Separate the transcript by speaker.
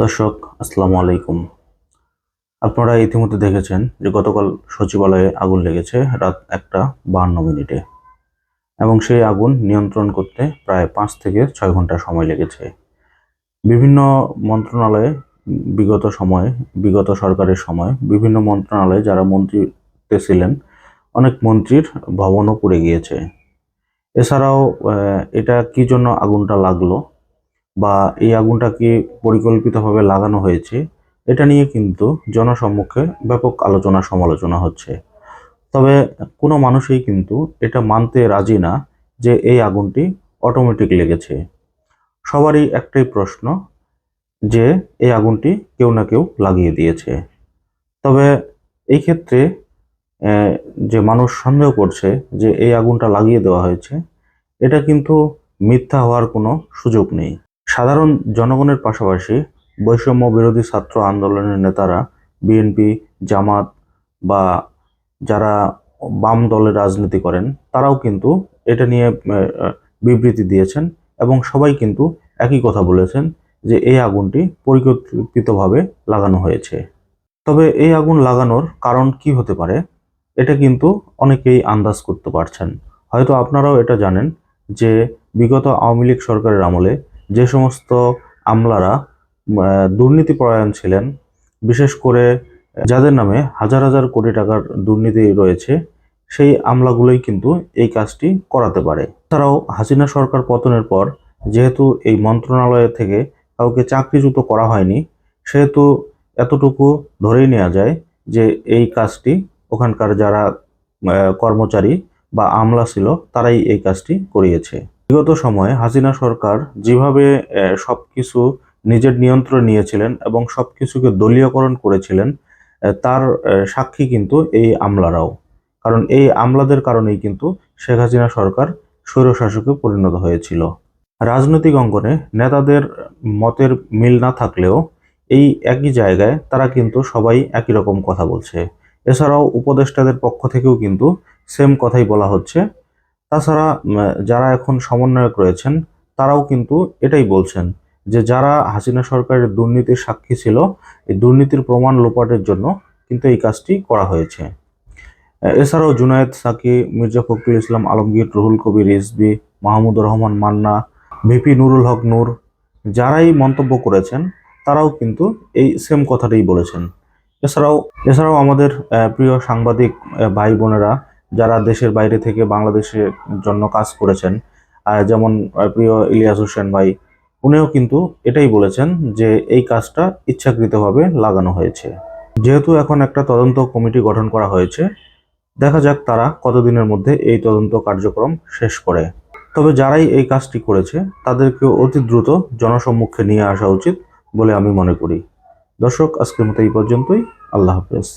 Speaker 1: দর্শক, আসসালামু আলাইকুম। আপনারা ইতিমধ্যে দেখেছেন যে গতকাল সচিবালয়ে আগুন লেগেছে রাত একটা বাহান্ন মিনিটে এবং সেই আগুন নিয়ন্ত্রণ করতে প্রায় পাঁচ থেকে ছয় ঘণ্টা সময় লেগেছে। বিভিন্ন মন্ত্রণালয়ে বিগত সময়ে, বিগত সরকারের সময় বিভিন্ন মন্ত্রণালয়ে যারা মন্ত্রীতে ছিলেন, অনেক মন্ত্রীর ভবনও পুড়ে গিয়েছে। এছাড়াও এটা কি জন্য আগুনটা লাগল? বা এই আগুনটাকে পরিকল্পিতভাবে লাগানো হয়েছে, এটা নিয়ে কিন্তু জনসম্মুখে ব্যাপক আলোচনা সমালোচনা হচ্ছে। তবে কোনো মানুষই কিন্তু এটা মানতে রাজি না যে এই আগুনটি অটোমেটিক লেগেছে। সবারই একটাই প্রশ্ন যে এই আগুনটি কেউ না কেউ লাগিয়ে দিয়েছে। তবে এই ক্ষেত্রে যে মানুষ সন্দেহ করছে যে এই আগুনটা লাগিয়ে দেওয়া হয়েছে, এটা কিন্তু মিথ্যা হওয়ার কোনো সুযোগ নেই। সাধারণ জনগণের পাশাপাশি বৈষম্য বিরোধী ছাত্র আন্দোলনের নেতারা, বিএনপি, জামাত বা যারা বাম দলের রাজনীতি করেন, তারাও কিন্তু এটা নিয়ে বিবৃতি দিয়েছেন এবং সবাই কিন্তু একই কথা বলেছেন যে এই আগুনটি পরিকল্পিতভাবে লাগানো হয়েছে। তবে এই আগুন লাগানোর কারণ কি হতে পারে, এটা কিন্তু অনেকেই আন্দাজ করতে পারছেন। হয়তো আপনারাও এটা জানেন যে বিগত আওয়ামী লীগ সরকারের আমলে যে সমস্ত আমলারা দুর্নীতিপরায়ণ ছিলেন, বিশেষ করে যাদের নামে হাজার হাজার কোটি টাকার দুর্নীতি রয়েছে, সেই আমলাগুলোই কিন্তু এই কাজটি করাতে পারে। তারাও হাসিনা সরকার পতনের পর যেহেতু এই মন্ত্রণালয় থেকে কাউকে চাকরিচ্যুত করা হয়নি, সেহেতু এতটুকু ধরেই নেওয়া যায় যে এই কাজটি ওখানকার যারা কর্মচারী বা আমলা ছিল, তারাই এই কাজটি করিয়েছে। বিগত সময়ে হাসিনা সরকার যেভাবে আহ, সবকিছু নিজের নিয়ন্ত্রণ নিয়েছিলেন এবং সবকিছুকে দলীয়করণ করেছিলেন তার সাক্ষী কিন্তু এই আমলারাও। কারণ এই আমলাদের কারণেই কিন্তু শেখ হাসিনা সরকার স্বৈরশাসকে পরিণত হয়েছিল। রাজনৈতিক অঙ্গনে নেতাদের মতের মিল না থাকলেও এই একই জায়গায় তারা কিন্তু সবাই একই রকম কথা বলছে। এছাড়াও উপদেষ্টাদের পক্ষ থেকেও কিন্তু সেম কথাই বলা হচ্ছে। তাছাড়া যারা এখন সমন্বয়ক রয়েছেন, তারাও কিন্তু এটাই বলছেন যে যারা হাসিনা সরকারের দুর্নীতির সাক্ষী ছিল, এই দুর্নীতির প্রমাণ লোপাটের জন্য কিন্তু এই কাজটি করা হয়েছে। এছাড়াও জুনায়েদ সাকি, মির্জা ফখরুল ইসলাম আলমগীর, রুহুল কবির রিজভি মাহমুদুর রহমান মান্না, ভিপি নুরুল হক নূর, যারাই মন্তব্য করেছেন, তারাও কিন্তু এই সেম কথাটাই বলেছেন। এছাড়াও এছাড়াও আমাদের প্রিয় সাংবাদিক ভাই বোনেরা যারা দেশের বাইরে থেকে বাংলাদেশের জন্য কাজ করেছেন যেমন প্রিয় ইলিয়াস হোসেন ভাই, উনিও কিন্তু এটাই বলেছেন যে এই কাজটা ইচ্ছাকৃতভাবে লাগানো হয়েছে। যেহেতু এখন একটা তদন্ত কমিটি গঠন করা হয়েছে, দেখা যাক তারা কতদিনের মধ্যে এই তদন্ত কার্যক্রম শেষ করে। তবে যারাই এই কাজটি করেছে তাদেরকে অতি দ্রুত জনসম্মুখে নিয়ে আসা উচিত বলে আমি মনে করি। দর্শক, আজকের মতো এই পর্যন্তই। আল্লাহ হাফেজ।